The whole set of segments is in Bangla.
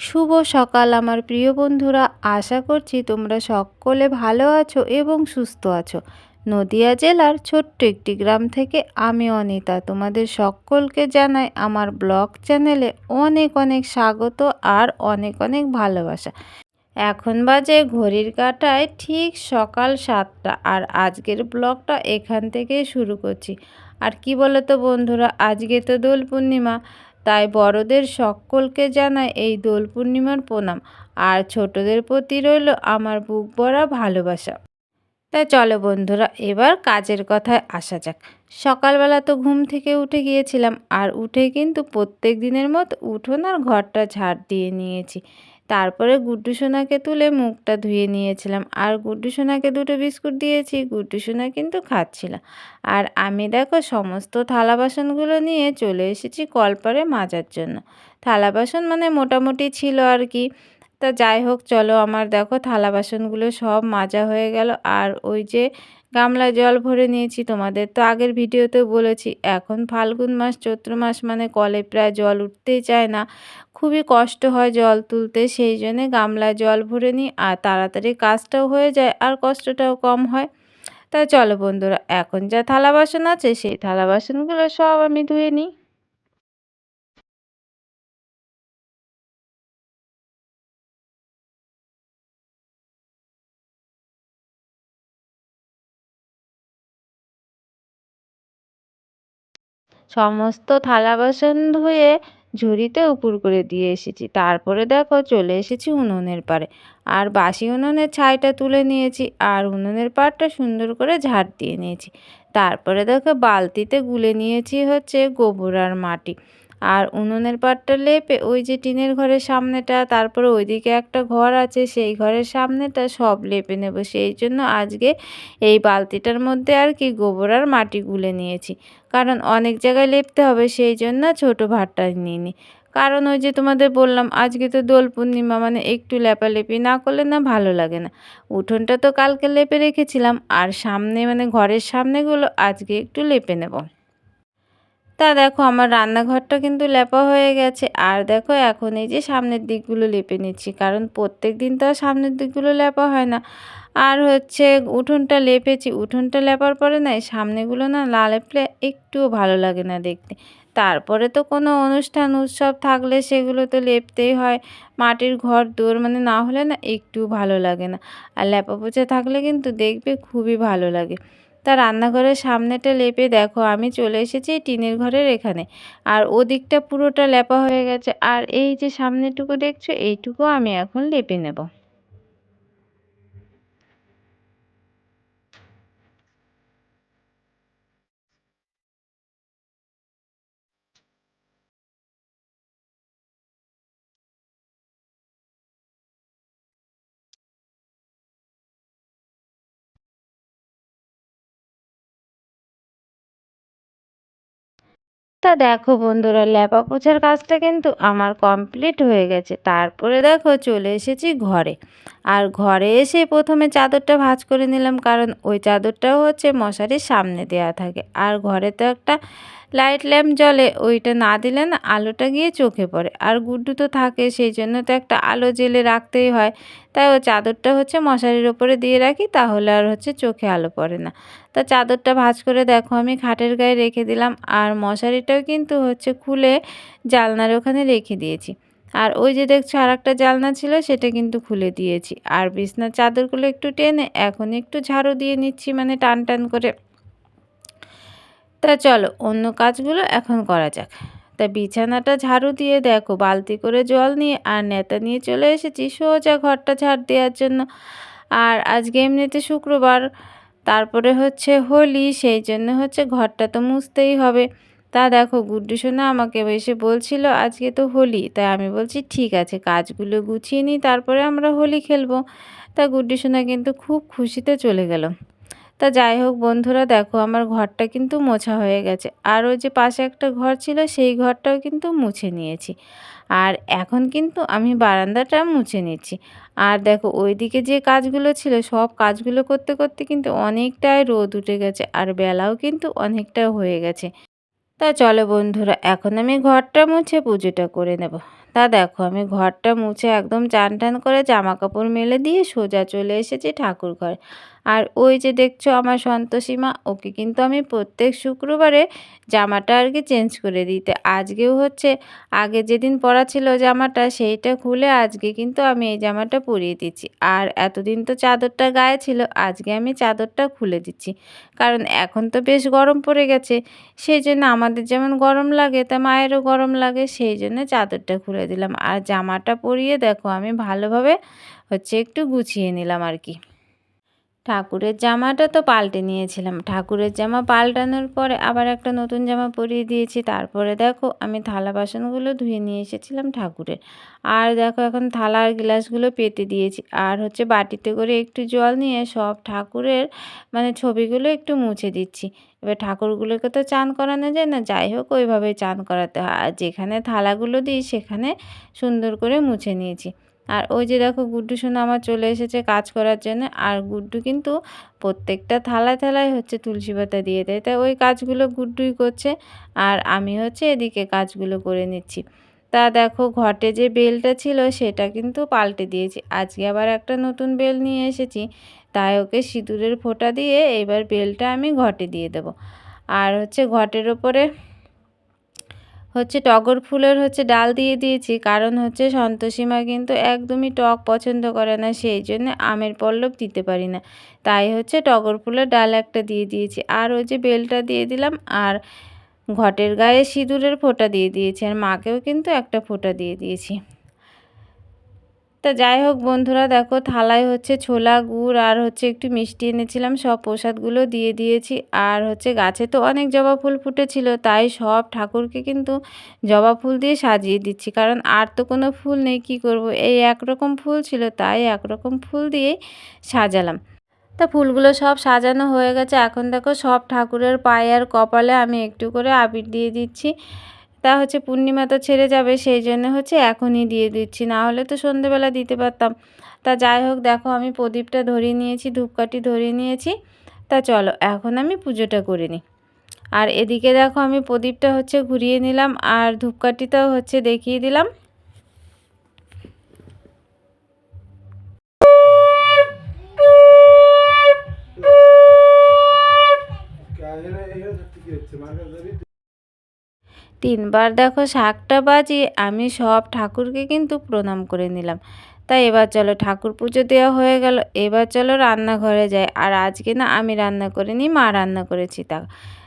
শুভ সকাল আমার প্রিয় বন্ধুরা। আশা করছি তোমরা সকলে ভালো আছো এবং সুস্থ আছো। নদিয়া জেলার ছোট্ট একটি গ্রাম থেকে আমি অনিতা তোমাদের সকলকে জানাই আমার ব্লগ চ্যানেলে অনেক অনেক স্বাগত আর অনেক অনেক ভালোবাসা। এখন বাজে ঘড়ির কাটায় ঠিক সকাল সাতটা আর আজকের ব্লগটা এখান থেকেই শুরু করছি। আর কি বলো তো বন্ধুরা, আজকে তো দোল পূর্ণিমা তাই বড়দের সকলকে জানায় এই দোল পূর্ণিমার প্রণাম। আর ছোটদের প্রতি রইল আমার বুক ভরা ভালোবাসা। তাই চলো বন্ধুরা, এবার কাজের কথায় আসা যাক। সকালবেলা তো ঘুম থেকে উঠে গিয়েছিলাম, আর উঠে কিন্তু প্রত্যেক দিনের মতো উঠোন আর ঘরটা ঝাড় দিয়ে নিয়েছি। তারপরে গুড্ডু সোনাকে তুলে মুখটা ধুয়ে নিয়েছিলাম, আর গুড্ডু সোনাকে দুটো বিস্কুট দিয়েছি, গুড্ডু সোনা কিন্তু খাচ্ছিল। আর আমি দেখো সমস্ত থালা বাসনগুলো নিয়ে চলে এসেছি কলপারে মাজার জন্য। থালা বাসন মানে মোটামুটি ছিল আর কি তা যাই হোক, চলো আমার দেখো থালা বাসনগুলো সব মাজা হয়ে গেল। আর ওই যে গামলায় জল ভরে নিয়েছি তোমাদের তো আগের ভিডিওতে বলেছি, এখন ফাল্গুন মাস, চৈত্র মাস মানে কলে প্রায় জল উঠতেই চায় না। খুবই কষ্ট হয় জল তুলতে, সেই জন্যে গামলায় জল ভরে নিই আর তাড়াতাড়ি কাজটাও হয়ে যায় আর কষ্টটাও কম হয়। তা চলো বন্ধুরা, এখন যা থালা বাসন আছে সেই থালা বাসনগুলো সব আমি ধুয়ে নিই। সমস্ত থালা বাসন ধুয়ে ঝুড়িতে উপুর করে দিয়ে এসেছি। তারপরে দেখো চলে এসেছি উনুনের পাড়ে। আর বাসি উনুনের ছাইটা তুলে নিয়েছি আর উনুনের পাড়টা সুন্দর করে ঝাড় দিয়ে নিয়েছি। তারপরে দেখো বালতিতে গুলে নিয়েছি হচ্ছে গোবর আর মাটি। আর উনুনের পাটটা লেপে ওই যে টিনের ঘরের সামনেটা, তারপরে ওইদিকে একটা ঘর আছে, সেই ঘরের সামনেটা সব লেপে নেব। সেই জন্য আজকে এই বালতিটার মধ্যে আর কি গোবর আর মাটি গুলে নিয়েছি। কারণ অনেক জায়গায় লেপতে হবে, সেই জন্য ছোটো ভাতটা নিয়ে কারণ ওই যে তোমাদের বললাম, আজকে তো দোল পূর্ণিমা মানে একটু লেপালেপি না করলে না ভালো লাগে না। উঠোনটা তো কালকে লেপে রেখেছিলাম, আর সামনে মানে ঘরের সামনেগুলো আজকে একটু লেপে নেব। তা দেখো, আমার রান্নাঘরটা কিন্তু লেপা হয়ে গেছে। আর দেখো, এখন এই যে সামনের দিকগুলো লেপে নিচ্ছি, কারণ প্রত্যেক দিন তো আর সামনের দিকগুলো লেপা হয় না। আর হচ্ছে উঠোনটা লেপেছি। উঠোনটা লেপার পরে না সামনেগুলো না না লেপলে একটুও ভালো লাগে না দেখতে। তারপরে তো কোনো অনুষ্ঠান, উৎসব থাকলে সেগুলো তো লেপতেই হয়। মাটির ঘর দৌড় মানে না হলে না একটু ভালো লাগে না। আর লেপা পোছা থাকলে কিন্তু দেখবে খুবই ভালো লাগে। তা রান্নাঘরের সামনেটা লেপে দেখো, আমি চলে এসেছি টিনের ঘরের এখানে। আর ওদিকটা পুরোটা লেপা হয়ে গেছে। আর এই যে সামনেটুকু দেখছ, এইটুকু আমি এখন লেপে নেব। তা দেখো বন্ধুরা, ল্যাপা পোছার কাজটা কিন্তু আমার কমপ্লিট হয়ে গেছে। তারপরে দেখো চলে এসেছি ঘরে। আর ঘরে এসে প্রথমে চাদরটা ভাঁজ করে নিলাম, কারণ ওই চাদরটাও হচ্ছে মশারির সামনে দেওয়া থাকে। আর ঘরে তো একটা লাইট ল্যাম্প জ্বলে, ওইটা না দিলে না আলোটা গিয়ে চোখে পড়ে। আর গুড্ডু তো থাকে, সেই জন্য তো একটা আলো জেলে রাখতেই হয়। তাই ও চাদরটা হচ্ছে মশারির ওপরে দিয়ে রাখি, তাহলে আর হচ্ছে চোখে আলো পড়ে না। তা চাদরটা ভাজ করে দেখো, আমি খাটের গায়ে রেখে দিলাম। আর মশারিটাও কিন্তু হচ্ছে খুলে জালনার ওখানে রেখে দিয়েছি। আর ওই যে দেখছ আর একটা জালনা ছিল, সেটা কিন্তু খুলে দিয়েছি। আর বিছনার চাদরগুলো একটু টেনে এখন একটু ঝাড়ু দিয়ে নিচ্ছি মানে টান টান করে। তা চলো, অন্য কাজগুলো এখন করা যাক। তা বিছানাটা ঝাড়ু দিয়ে দেখো, বালতি করে জল নিয়ে আর নেতা নিয়ে চলে এসেছি, সোজা ঘরটা ঝাড় দেওয়ার জন্য। আর আজকে এমনিতে শুক্রবার, তারপরে হচ্ছে হোলি, সেই জন্য হচ্ছে ঘরটা তো মুছতেই হবে। তা দেখো গুড্ডু সোনা আমাকে এসে বলছিল, আজকে তো হোলি। তাই আমি বলছি, ঠিক আছে, কাজগুলো গুছিয়ে নিই, তারপরে আমরা হোলি খেলব। তা গুড্ডু সোনা কিন্তু খুব খুশিতে চলে গেল। তা যাই হোক বন্ধুরা, দেখো আমার ঘরটা কিন্তু মোছা হয়ে গেছে। আর ওই যে পাশে একটা ঘর ছিল, সেই ঘরটাও কিন্তু মুছে নিয়েছি। আর এখন কিন্তু আমি বারান্দাটা মুছে নিচ্ছি। আর দেখো ওইদিকে যে কাজগুলো ছিল, সব কাজগুলো করতে করতে কিন্তু অনেকটাই রোদ উঠে গেছে, আর বেলাও কিন্তু অনেকটা হয়ে গেছে। তা চলো বন্ধুরা, এখন আমি ঘরটা মুছে পুজোটা করে নেব। তা দেখো, আমি ঘরটা মুছে একদম চান টান করে জামা কাপড় মেলে দিয়ে সোজা চলে এসেছি ঠাকুর ঘরে আর ওই যে দেখছ আমার সন্তোষীমা, ওকে কিন্তু আমি প্রত্যেক শুক্রবারে জামাটা আর কি চেঞ্জ করে দিতে আজকেও হচ্ছে, আগে যেদিন পরা ছিল জামাটা সেইটা খুলে আজকে কিন্তু আমি এই জামাটা পরিয়ে দিচ্ছি। আর এতদিন তো চাদরটা গায়ে ছিল, আজকে আমি চাদরটা খুলে দিচ্ছি। কারণ এখন তো বেশ গরম পড়ে গেছে সেই জন্য আমাদের যেমন গরম লাগে, তা মায়েরও গরম লাগে, সেই জন্য চাদরটা খুলে দিলাম। আর জামাটা পরিয়ে দেখো, আমি ভালোভাবে হচ্ছে একটু গুছিয়ে নিলাম আর কি। ঠাকুরের জামাটা তো পাল্টে নিয়েছিলাম। ঠাকুরের জামা পাল্টানোর পরে আবার একটা নতুন জামা পরিয়ে দিয়েছি। তারপরে দেখো আমি থালা বাসনগুলো ধুয়ে নিয়ে এসেছিলাম ঠাকুরের। আর দেখো এখন থালা আর গ্লাসগুলো পেতে দিয়েছি। আর হচ্ছে বাটিতে করে একটু জল নিয়ে সব ঠাকুরের মানে ছবিগুলো একটু মুছে দিচ্ছি। এবার ঠাকুরগুলোকে তো চান করানো যায় না, যাই হোক ওইভাবেই চান করাতে হয়। আর যেখানে থালাগুলো দিই সেখানে সুন্দর করে মুছে নিয়েছি। আর ওই যে দেখো গুড্ডু সোনা আমার চলে এসেছে কাজ করার জন্য, আর গুড্ডু কিন্তু প্রত্যেকটা থালায় থালায় হচ্ছে তুলসী পাতা দিয়ে দেয়। তাই ওই কাজগুলো গুড্ডুই করছে, আর আমি হচ্ছে এদিকে কাজগুলো করে নিচ্ছি। তা দেখো ঘটে যে বেলটা ছিল সেটা কিন্তু পাল্টে দিয়েছি। আজকে আবার একটা নতুন বেল নিয়ে এসেছি, তাই ওকে সিঁদুরের ফোঁটা দিয়ে এবার বেলটা আমি ঘটে দিয়ে দেব। আর হচ্ছে ঘটের ওপরে হচ্ছে টগর ফুলের হচ্ছে ডাল দিয়ে দিয়েছি। কারণ হচ্ছে সন্তোষীমা কিন্তু একদমই টক পছন্দ করে না, সেই জন্য আমের পল্লব দিতে পারি না। তাই হচ্ছে টগর ফুলের ডাল একটা দিয়ে দিয়েছি। আর ওই যে বেলটা দিয়ে দিলাম আর ঘটের গায়ে সিঁদুরের ফোঁটা দিয়ে দিয়েছি। আর মাকেও কিন্তু একটা ফোঁটা দিয়ে দিয়েছি। তা যাই হোক বন্ধুরা, দেখো থালায় হচ্ছে ছোলা, গুড় আর হচ্ছে একটু মিষ্টি এনেছিলাম। সব প্রসাদগুলো দিয়ে দিয়েছি। আর হচ্ছে গাছে তো অনেক জবা ফুল ফুটেছিল, তাই সব ঠাকুরকে কিন্তু জবা ফুল দিয়ে সাজিয়ে দিচ্ছি। কারণ আর তো কোনো ফুল নেই, কি করব? এই একরকম ফুল ছিল, তাই একরকম ফুল দিয়েই সাজালাম। তা ফুলগুলো সব সাজানো হয়ে গেছে। এখন দেখো সব ঠাকুরের পায়ে আর কপালে আমি একটু করে আবির দিয়ে দিচ্ছি। তা হচ্ছে পূর্ণিমা তো ছেড়ে যাবে, সেই জন্য হচ্ছে এখনই দিয়ে দিচ্ছি। না হলে তো সন্ধেবেলা দিতে পারতাম। তা যাই হোক, দেখো আমি প্রদীপটা ধরিয়ে নিয়েছি, ধূপকাঠি ধরিয়ে নিয়েছি। তা চলো, এখন আমি পুজোটা করে নিই। আর এদিকে দেখো আমি প্রদীপটা হচ্ছে ঘুরিয়ে নিলাম, আর ধূপকাঠিটাও হচ্ছে দেখিয়ে দিলাম। তিনবার দেখো শাকটা বাজিয়ে আমি সব ঠাকুরকে কিন্তু প্রণাম করে নিলাম। তাই এবার চলো ঠাকুর পুজো দেওয়া হয়ে গেল। এবার চলো রান্নাঘরে যাই। আর আজকে না আমি রান্না করিনি, মা রান্না করেছি তা।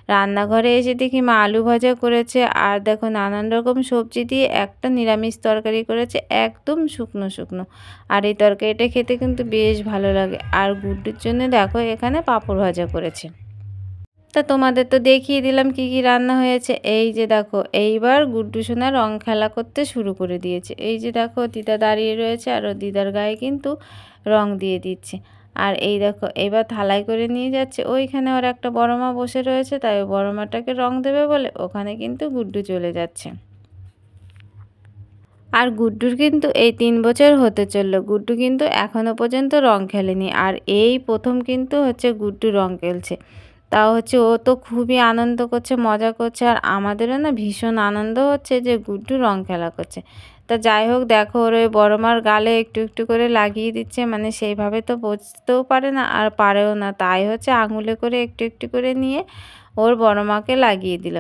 রান্নাঘরে এসে দেখি মা আলু ভাজা করেছে। আর দেখো নানান রকম সবজি দিয়ে একটা নিরামিষ তরকারি করেছে, একদম শুকনো শুকনো। আর এই তরকারিটা খেতে কিন্তু বেশ ভালো লাগে। আর গুড্ডুর জন্য দেখো এখানে পাঁপড় ভাজা করেছে। তা তোমাদের তো দেখিয়ে দিলাম কি কি রান্না হয়েছে। এই যে দেখো, এইবার গুড্ডু সোনা রং খেলা করতে শুরু করে দিয়েছে। এই যে দেখো, দিদা দাঁড়িয়ে রয়েছে আর ও দিদার গায়ে কিন্তু রং দিয়ে দিচ্ছে। আর এই দেখো, এবার থালাই করে নিয়ে যাচ্ছে। ওইখানে ওর একটা বড় মা বসে রয়েছে, তাই ও বড় মাটাকে রং দেবে বলে ওখানে কিন্তু গুড্ডু চলে যাচ্ছে। আর গুড্ডুর কিন্তু এই তিন বছর হতে চলল। গুড্ডু কিন্তু এখনও পর্যন্ত রং খেলেনি। আর এই প্রথম কিন্তু হচ্ছে গুড্ডু রং খেলছে। তাও হচ্ছে ও তো খুবই আনন্দ করছে, মজা করছে আর আমাদেরও না ভীষণ আনন্দ হচ্ছে যে গুড্ডু রং খেলা করছে। তা যাই হোক দেখো ওর ওই বড় মার গালে একটু একটু করে লাগিয়ে দিচ্ছে মানে সেইভাবে তো বুঝতেও পারে না আর পারেও না। তাই হচ্ছে আঙুলে করে একটু একটু করে নিয়ে ওর বড় মাকে লাগিয়ে দিল।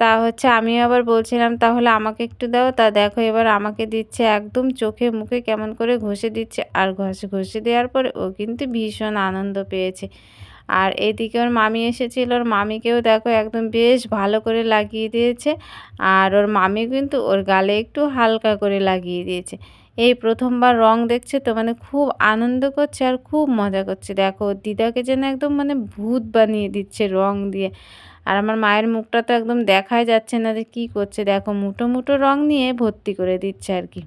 তা হচ্ছে আমি আবার বলছিলাম, তাহলে আমাকে একটু দাও। তা দেখো এবার আমাকে দিচ্ছে একদম চোখে মুখে কেমন করে ঘষে দিচ্ছে। আর ঘষে ঘষে দেওয়ার পরে ও কিন্তু ভীষণ আনন্দ পেয়েছে। আর এদিকে ওর মামি এসেছিল। ওর মামিকেও দেখো একদম বেশ ভালো করে লাগিয়ে দিয়েছে। আর ওর মামি কিন্তু ওর গালে একটু হালকা করে লাগিয়ে দিয়েছে। এই প্রথমবার রং দেখছে তো মানে খুব আনন্দ করছে আর খুব মজা করছে। দেখো দিদাকে যেন একদম মানে ভূত বানিয়ে দিচ্ছে রং দিয়ে। আর আমার মায়ের মুখটা তো একদম দেখাই যাচ্ছে না যে কী করছে। দেখো মুটো মুটো রং নিয়ে ভর্তি করে দিচ্ছে আর কি।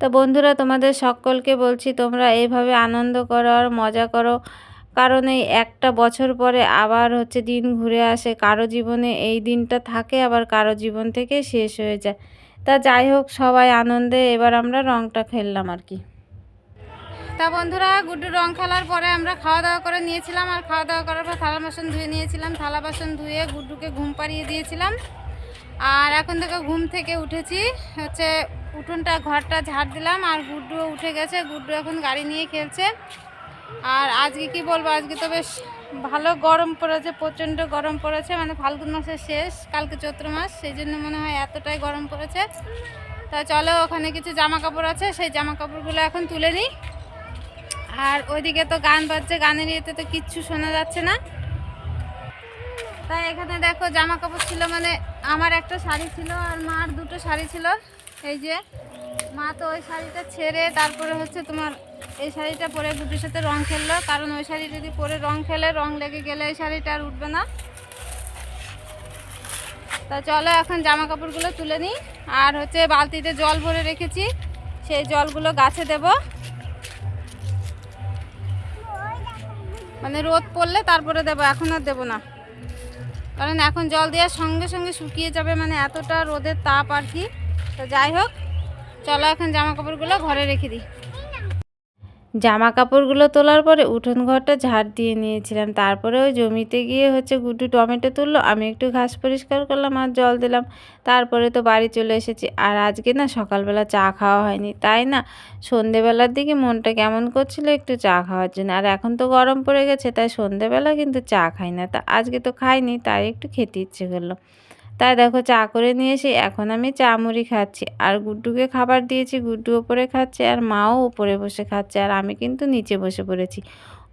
তো বন্ধুরা, তোমাদের সকলকে বলছি, তোমরা এইভাবে আনন্দ করো আর মজা করো। কারণ এই একটা বছর পরে আবার হচ্ছে দিন ঘুরে আসে। কারও জীবনে এই দিনটা থাকে, আবার কারও জীবন থেকে শেষ হয়ে যায়। তা যাই হোক, সবাই আনন্দে এবার আমরা রংটা খেললাম আর কি। তা বন্ধুরা, গুড্ডু রং খেলার পরে আমরা খাওয়া দাওয়া করে নিয়েছিলাম আর খাওয়া দাওয়া করার পর থালা বাসন ধুয়ে নিয়েছিলাম। থালা বাসন ধুয়ে গুড্ডুকে ঘুম পাড়িয়ে দিয়েছিলাম। আর এখন থেকে ঘুম থেকে উঠেছি। হচ্ছে উঠোনটা, ঘরটা ঝাড় দিলাম আর গুড্ডুও উঠে গেছে। গুড্ডু এখন গাড়ি নিয়ে খেলছে। আর আজকে কি বলব? আজকে তো বেশ ভালো গরম পড়েছে, প্রচণ্ড গরম পড়েছে। মানে ফাল্গুন মাসের শেষ, কালকে চৈত্র মাস, সেই জন্য মনে হয় এতটাই গরম পড়েছে। তা চলো, ওখানে কিছু জামা কাপড় আছে, সেই জামা কাপড়গুলো এখন তুলে নিই। আর ওইদিকে তো গান বাজছে, গানের ইয়েতে তো কিচ্ছু শোনা যাচ্ছে না। তাই এখানে দেখো জামা কাপড় ছিল মানে আমার একটা শাড়ি ছিল আর মার দুটো শাড়ি ছিল। এই যে মা তো ওই শাড়িটা ছেড়ে তারপরে হচ্ছে তোমার এই শাড়িটা পরে গুটির সাথে রং খেললো। কারণ ওই শাড়ি যদি পরে রং খেলে, রং লেগে গেলে এই শাড়িটা আর উঠবে না। তা চলো এখন জামা কাপড়গুলো তুলে নিই। আর হচ্ছে বালতিতে জল ভরে রেখেছি। সেই জলগুলো গাছে দেব। মানে রোদ পড়লে তারপরে দেবো, এখন আর দেবো না। কারণ এখন জল দেওয়ার সঙ্গে সঙ্গে শুকিয়ে যাবে মানে এতটা রোদের তাপ আর কি। তো যাই হোক চলো এখন জামা কাপড়গুলো ঘরে রেখে দিই। জামা কাপড়গুলো তোলার পরে উঠোন ঘরটা ঝাড় দিয়ে নিয়েছিলাম। তারপরে ওই জমিতে গিয়ে হচ্ছে গুড্ডু টমেটো তুললো। আমি একটু ঘাস পরিষ্কার করলাম আর জল দিলাম। তারপরে তো বাড়ি চলে এসেছি। আর আজকে না সকালবেলা চা খাওয়া হয়নি। তাই না সন্ধেবেলার দিকে মনটা কেমন করছিল একটু চা খাওয়ার জন্য। আর এখন তো গরম পড়ে গেছে, তাই সন্ধেবেলা কিন্তু চা খাই না। তা আজকে তো খাইনি, তাই একটু খেতে ইচ্ছে করল। তাই দেখো চা করে নিয়ে এসে এখন আমি চা মুড়ি খাচ্ছি। আর গুড্ডুকে খাবার দিয়েছি, গুড্ডু ওপরে খাচ্ছে আর মাও ওপরে বসে খাচ্ছে আর আমি কিন্তু নিচে বসে পড়েছি।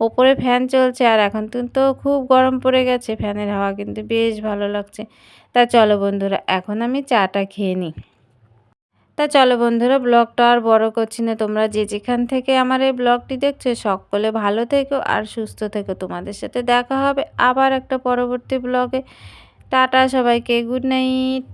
ওপরে ফ্যান চলছে আর এখন তো খুব গরম পড়ে গেছে, ফ্যানের হাওয়া কিন্তু বেশ ভালো লাগছে। তা চলো বন্ধুরা, এখন আমি চাটা খেয়ে নিই। তা চলো বন্ধুরা, ব্লগটা আর বড় করছি না। তোমরা যে যেখান থেকে আমার এই ব্লগটি দেখছ, সকলে ভালো থেকো আর সুস্থ থেকো। তোমাদের সাথে দেখা হবে আবার একটা পরবর্তী ব্লগে। টাটা সবাইকে গুড নাইট।